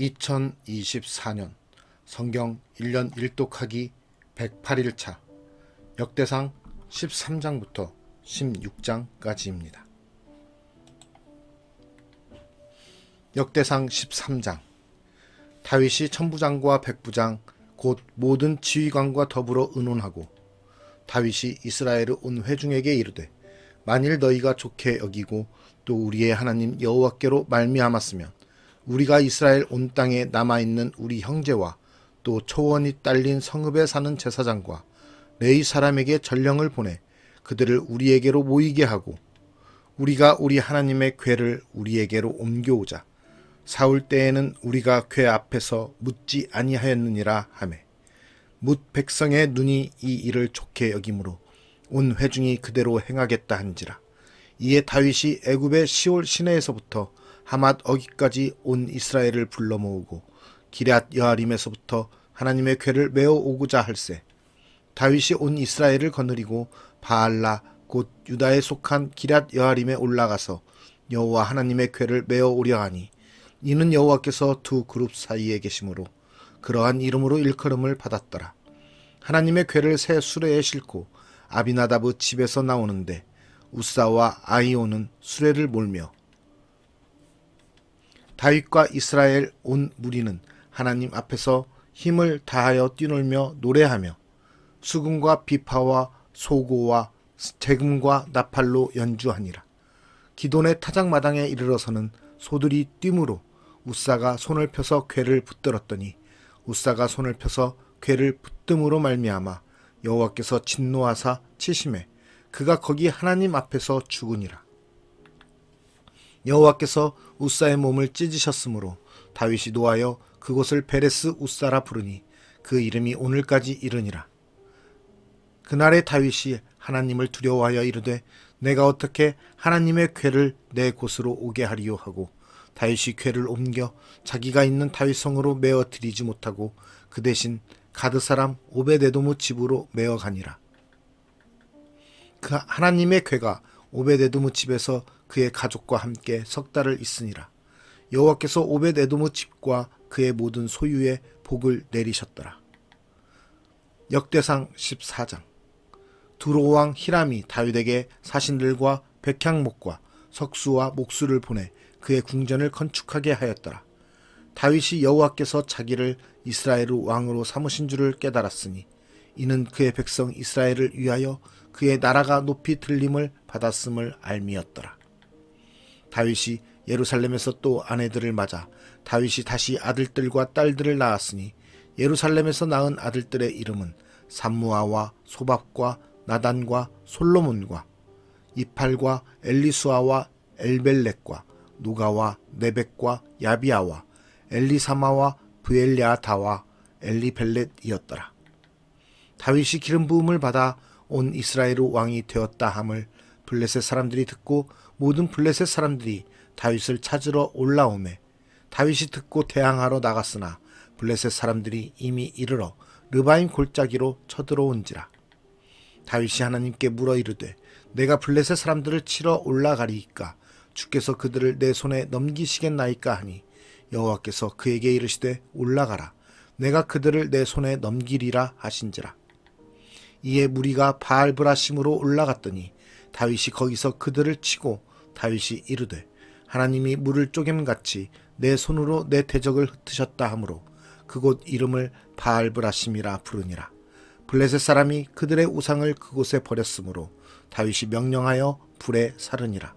2024년 성경 1년 1독하기 108일차 역대상 13장부터 16장까지입니다. 역대상 13장 다윗이 천부장과 백부장 곧 모든 지휘관과 더불어 의논하고 다윗이 이스라엘의 온 회중에게 이르되 만일 너희가 좋게 여기고 또 우리의 하나님 여호와께로 말미암았으면 우리가 이스라엘 온 땅에 남아 있는 우리 형제와 또 초원이 딸린 성읍에 사는 제사장과 레이 사람에게 전령을 보내 그들을 우리에게로 모이게 하고 우리가 우리 하나님의 궤를 우리에게로 옮겨오자 사울 때에는 우리가 궤 앞에서 묻지 아니하였느니라 하매 묻 백성의 눈이 이 일을 좋게 여김으로 온 회중이 그대로 행하겠다 한지라 이에 다윗이 애굽의 시올 시내에서부터 하맛 어기까지 온 이스라엘을 불러 모으고 기럇 여아림에서부터 하나님의 궤를 메어 오고자 할세 다윗이 온 이스라엘을 거느리고 바알라 곧 유다에 속한 기럇 여아림에 올라가서 여호와 하나님의 궤를 메어 오려 하니 이는 여호와께서 두 그룹 사이에 계심으로 그러한 이름으로 일컬음을 받았더라. 하나님의 궤를 새 수레에 싣고 아비나답의 집에서 나오는데 우사와 아이오는 수레를 몰며 다윗과 이스라엘 온 무리는 하나님 앞에서 힘을 다하여 뛰놀며 노래하며 수금과 비파와 소고와 재금과 나팔로 연주하니라. 기돈의 타작마당에 이르러서는 소들이 뛰므로 우사가 손을 펴서 궤를 붙들었더니 우사가 손을 펴서 궤를 붙듦으로 말미암아 여호와께서 진노하사 치심해 그가 거기 하나님 앞에서 죽으니라. 여호와께서 우사의 몸을 찢으셨으므로 다윗이 노하여 그곳을 베레스 우사라 부르니 그 이름이 오늘까지 이르니라. 그날의 다윗이 하나님을 두려워하여 이르되 내가 어떻게 하나님의 궤를 내 곳으로 오게 하리요 하고 다윗이 궤를 옮겨 자기가 있는 다윗성으로 메어 드리지 못하고 그 대신 가드 사람 오베데도무 집으로 메어 가니라. 그 하나님의 궤가 오베데도무 집에서 그의 가족과 함께 석 달을 있으니라. 여호와께서 오베데도무 집과 그의 모든 소유에 복을 내리셨더라. 역대상 14장 두로 왕 히람이 다윗에게 사신들과 백향목과 석수와 목수를 보내 그의 궁전을 건축하게 하였더라. 다윗이 여호와께서 자기를 이스라엘 왕으로 삼으신 줄을 깨달았으니 이는 그의 백성 이스라엘을 위하여 그의 나라가 높이 들림을 받았음을 알미였더라. 다윗이 예루살렘에서 또 아내들을 맞아 다윗이 다시 아들들과 딸들을 낳았으니 예루살렘에서 낳은 아들들의 이름은 삼무아와 소밥과 나단과 솔로몬과 이팔과 엘리수아와 엘벨렉과 누가와 네벡과 야비아와 엘리사마와 브엘리아다와 엘리벨렛이었더라. 다윗이 기름 부음을 받아 온 이스라엘 왕이 되었다 함을 블레셋 사람들이 듣고 모든 블레셋 사람들이 다윗을 찾으러 올라오매 다윗이 듣고 대항하러 나갔으나 블레셋 사람들이 이미 이르러 르바임 골짜기로 쳐들어온지라. 다윗이 하나님께 물어 이르되 내가 블레셋 사람들을 치러 올라가리이까? 주께서 그들을 내 손에 넘기시겠나이까 하니 여호와께서 그에게 이르시되 올라가라. 내가 그들을 내 손에 넘기리라 하신지라. 이에 무리가 바알브라심으로 올라갔더니 다윗이 거기서 그들을 치고 다윗이 이르되 하나님이 물을 쪼개같이 내 손으로 내 대적을 흩으셨다 하므로 그곳 이름을 바알브라심이라 부르니라. 블레셋 사람이 그들의 우상을 그곳에 버렸으므로 다윗이 명령하여 불에 사르니라.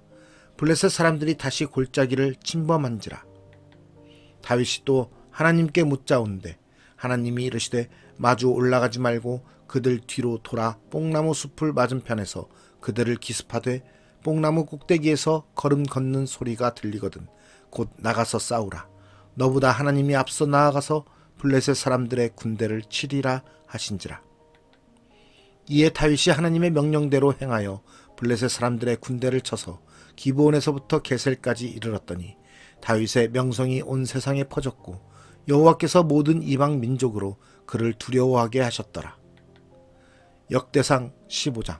블레셋 사람들이 다시 골짜기를 침범한지라. 다윗이 또 하나님께 묻자온데 하나님이 이르시되 마주 올라가지 말고 그들 뒤로 돌아 뽕나무 숲을 맞은편에서 그들을 기습하되 뽕나무 꼭대기에서 걸음 걷는 소리가 들리거든. 곧 나가서 싸우라. 너보다 하나님이 앞서 나아가서 블레셋 사람들의 군대를 치리라 하신지라. 이에 다윗이 하나님의 명령대로 행하여 블레셋 사람들의 군대를 쳐서 기브온에서부터 게셀까지 이르렀더니 다윗의 명성이 온 세상에 퍼졌고 여호와께서 모든 이방 민족으로 그를 두려워하게 하셨더라. 역대상 15장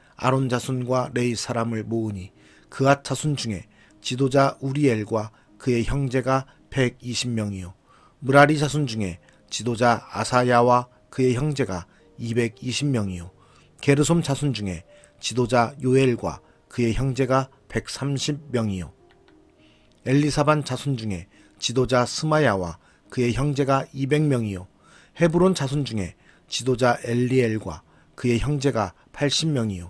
아론 자손과 레이 사람을 모으니 그앗 자손 중에 지도자 우리엘과 그의 형제가 120명이요. 무라리 자손 중에 지도자 아사야와 그의 형제가 220명이요. 게르솜 자손 중에 지도자 요엘과 그의 형제가 130명이요. 엘리사반 자손 중에 지도자 스마야와 그의 형제가 200명이요. 헤브론 자손 중에 지도자 엘리엘과 그의 형제가 80명이요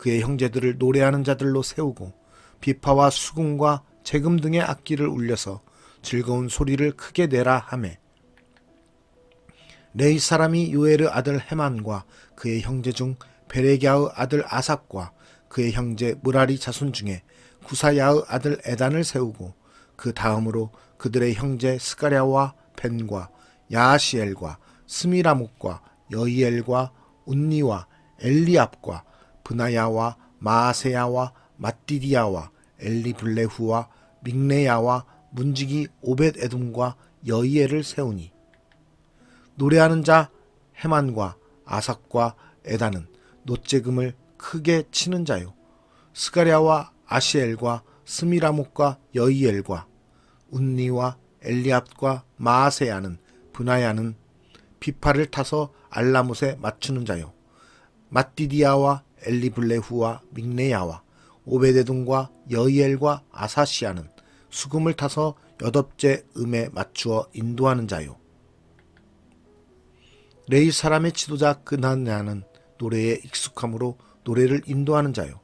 그의 형제들을 노래하는 자들로 세우고 비파와 수금과 재금 등의 악기를 울려서 즐거운 소리를 크게 내라 하매 레이 사람이 요엘의 아들 헤만과 그의 형제 중 베레기아의 아들 아삽과 그의 형제 무라리 자손 중에 구사야의 아들 에단을 세우고 그 다음으로 그들의 형제 스가랴와 벤과 야시엘과 스미라목과 여이엘과 운니와 엘리압과 브나야와 마아세야와 마띠디야와 엘리블레후와 믹레야와 문지기 오벳 에돔과 여이엘을 세우니 노래하는 자 헤만과 아삭과 에다는 노재금을 크게 치는 자요. 스가랴와 아시엘과 스미라목과 여이엘과 운니와 엘리압과 마아세야는 분하야는 비파를 타서 알라못에 맞추는 자요. 마띠디아와 엘리블레후와 믹레야와 오베데돔과 여이엘과 아사시아는 수금을 타서 여덟째 음에 맞추어 인도하는 자요. 레이 사람의 지도자 그나냐는 노래에 익숙함으로 노래를 인도하는 자요.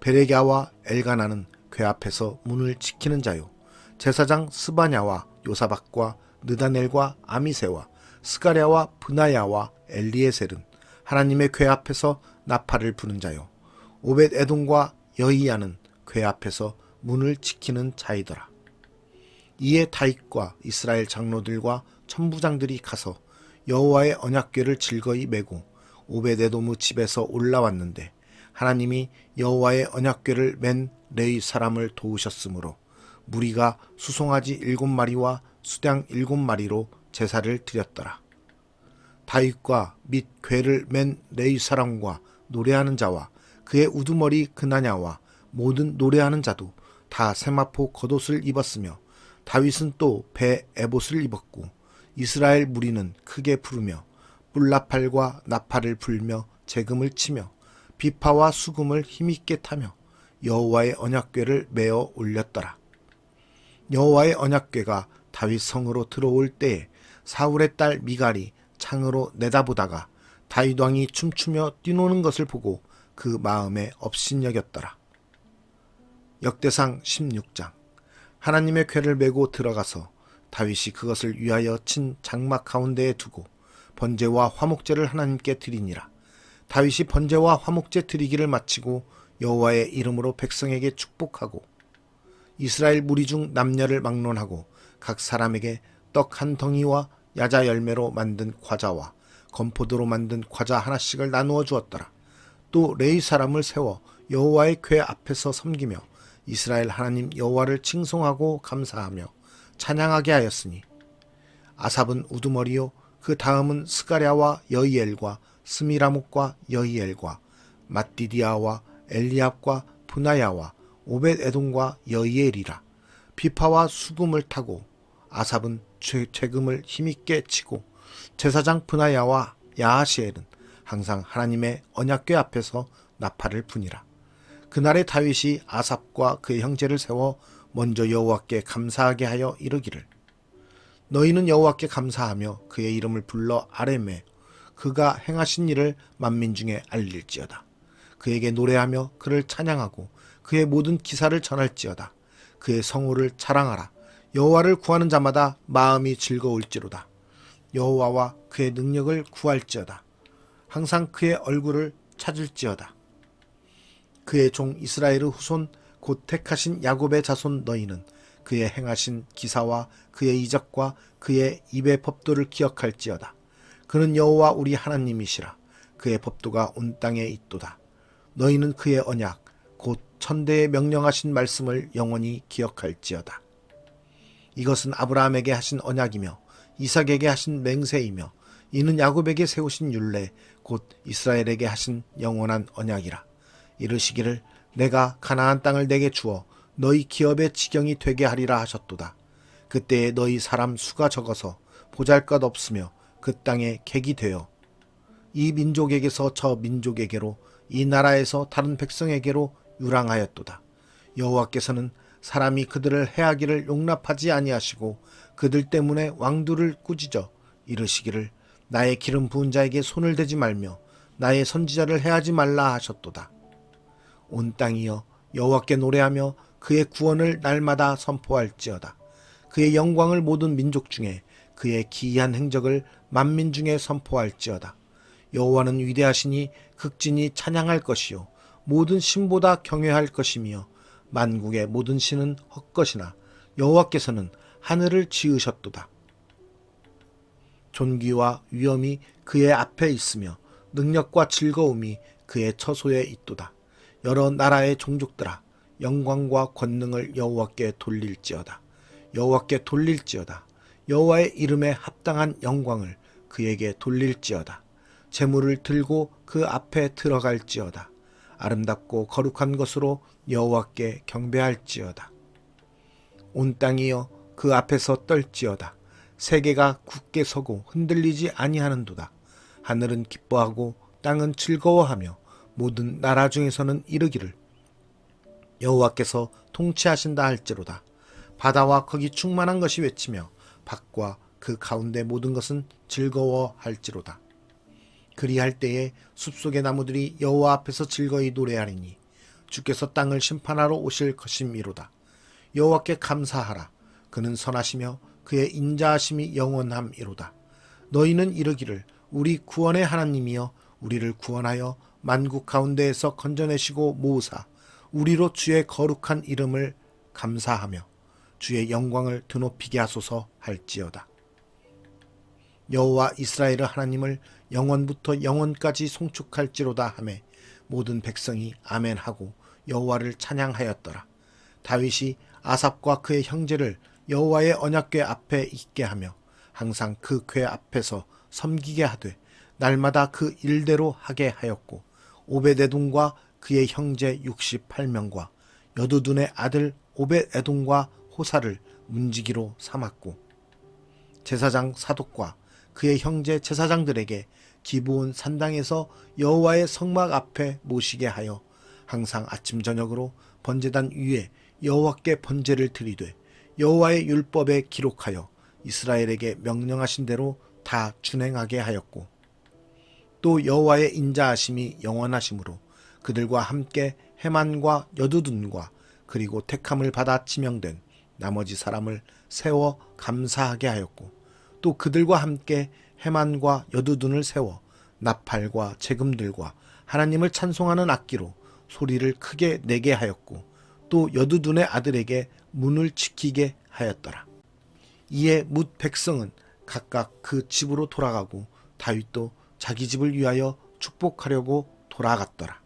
베레갸와 엘가나는 궤 앞에서 문을 지키는 자요. 제사장 스바냐와 요사박과 느다넬과 아미세와 스가랴와 브나야와 엘리에셀은 하나님의 궤 앞에서 나팔을 부는 자요 오벳 에돔과 여이야는 궤 앞에서 문을 지키는 자이더라 이에 다윗과 이스라엘 장로들과 천부장들이 가서 여호와의 언약궤를 즐거이 메고 오베데돔의 집에서 올라왔는데 하나님이 여호와의 언약궤를 맨 레위 사람을 도우셨으므로 무리가 수송아지 일곱 마리와 수량 일곱 마리로 제사를 드렸더라. 다윗과 및 궤를 맨 레위 사람과 노래하는 자와 그의 우두머리 그나냐와 모든 노래하는 자도 다 세마포 겉옷을 입었으며 다윗은 또 배 에봇을 입었고 이스라엘 무리는 크게 부르며 뿔나팔과 나팔을 불며 재금을 치며 비파와 수금을 힘있게 타며 여호와의 언약궤를 메어 올렸더라. 여호와의 언약궤가 다윗 성으로 들어올 때에 사울의 딸 미갈이 창으로 내다보다가 다윗 왕이 춤추며 뛰노는 것을 보고 그 마음에 업신여겼더라. 역대상 16장 하나님의 궤를 메고 들어가서 다윗이 그것을 위하여 친 장막 가운데에 두고 번제와 화목제를 하나님께 드리니라. 다윗이 번제와 화목제 드리기를 마치고 여호와의 이름으로 백성에게 축복하고 이스라엘 무리 중 남녀를 막론하고 각 사람에게 떡 한 덩이와 야자 열매로 만든 과자와 건포도로 만든 과자 하나씩을 나누어 주었더라. 또 레이 사람을 세워 여호와의 궤 앞에서 섬기며 이스라엘 하나님 여호와를 칭송하고 감사하며 찬양하게 하였으니. 아삽은 우두머리요. 그 다음은 스가랴와 여이엘과 스미라목과 여이엘과 마띠디아와 엘리압과 분하야와 오벳 에돔과 여이엘이라. 비파와 수금을 타고 아삽은 최, 최금을 힘있게 치고 제사장 분하야와 야하시엘은 항상 하나님의 언약궤 앞에서 나팔을 부니라. 그날에 다윗이 아삽과 그의 형제를 세워 먼저 여호와께 감사하게 하여 이르기를. 너희는 여호와께 감사하며 그의 이름을 불러 아뢰매 그가 행하신 일을 만민 중에 알릴지어다. 그에게 노래하며 그를 찬양하고 그의 모든 기사를 전할지어다. 그의 성호를 자랑하라. 여호와를 구하는 자마다 마음이 즐거울지로다 여호와와 그의 능력을 구할지어다 항상 그의 얼굴을 찾을지어다 그의 종 이스라엘의 후손 곧 택하신 야곱의 자손 너희는 그의 행하신 기사와 그의 이적과 그의 입의 법도를 기억할지어다. 그는 여호와 우리 하나님이시라. 그의 법도가 온 땅에 있도다. 너희는 그의 언약 곧 천대에 명령하신 말씀을 영원히 기억할지어다. 이것은 아브라함에게 하신 언약이며 이삭에게 하신 맹세이며 이는 야곱에게 세우신 율례 곧 이스라엘에게 하신 영원한 언약이라. 이르시기를 내가 가나안 땅을 내게 주어 너희 기업의 지경이 되게 하리라 하셨도다. 그때에 너희 사람 수가 적어서 보잘것 없으며 그 땅에 객이 되어 이 민족에게서 저 민족에게로 이 나라에서 다른 백성에게로 유랑하였도다. 여호와께서는 사람이 그들을 해하기를 용납하지 아니하시고 그들 때문에 왕두를 꾸짖어 이르시기를 나의 기름 부은 자에게 손을 대지 말며 나의 선지자를 해하지 말라 하셨도다. 온 땅이여 여호와께 노래하며 그의 구원을 날마다 선포할지어다. 그의 영광을 모든 민족 중에 그의 기이한 행적을 만민 중에 선포할지어다. 여호와는 위대하시니 극진히 찬양할 것이요 모든 신보다 경외할 것이며 만국의 모든 신은 헛것이나 여호와께서는 하늘을 지으셨도다. 존귀와 위엄이 그의 앞에 있으며 능력과 즐거움이 그의 처소에 있도다. 여러 나라의 종족들아 영광과 권능을 여호와께 돌릴지어다. 여호와께 돌릴지어다. 여호와의 이름에 합당한 영광을 그에게 돌릴지어다. 재물을 들고 그 앞에 들어갈지어다. 아름답고 거룩한 것으로 여호와께 경배할지어다. 온 땅이여 그 앞에서 떨지어다. 세계가 굳게 서고 흔들리지 아니하는도다. 하늘은 기뻐하고 땅은 즐거워하며 모든 나라 중에서는 이르기를 여호와께서 통치하신다 할지로다. 바다와 거기 충만한 것이 외치며 밖과 그 가운데 모든 것은 즐거워할지로다. 그리할 때에 숲속의 나무들이 여호와 앞에서 즐거이 노래하리니 주께서 땅을 심판하러 오실 것임이로다. 여호와께 감사하라. 그는 선하시며 그의 인자하심이 영원함이로다. 너희는 이르기를 우리 구원의 하나님이여 우리를 구원하여 만국 가운데에서 건져내시고 모으사 우리로 주의 거룩한 이름을 감사하며 주의 영광을 드높이게 하소서 할지어다. 여호와 이스라엘의 하나님을 영원부터 영원까지 송축할지로다 하매 모든 백성이 아멘하고 여호와를 찬양하였더라. 다윗이 아삽과 그의 형제를 여호와의 언약궤 앞에 있게 하며 항상 그 궤 앞에서 섬기게 하되 날마다 그 일대로 하게 하였고 오베데돔과 그의 형제 68명과 여두둔의 아들 오벳에돔과 호사를 문지기로 삼았고 제사장 사독과 그의 형제 제사장들에게 기브온 산당에서 여호와의 성막 앞에 모시게 하여 항상 아침 저녁으로 번제단 위에 여호와께 번제를 드리되 여호와의 율법에 기록하여 이스라엘에게 명령하신 대로 다 준행하게 하였고 또 여호와의 인자하심이 영원하심으로 그들과 함께 해만과 여두둔과 그리고 택함을 받아 지명된 나머지 사람을 세워 감사하게 하였고 또 그들과 함께 해만과 여두둔을 세워 나팔과 재금들과 하나님을 찬송하는 악기로 소리를 크게 내게 하였고 또 여두둔의 아들에게 문을 지키게 하였더라. 이에 뭇 백성은 각각 그 집으로 돌아가고 다윗도 자기 집을 위하여 축복하려고 돌아갔더라.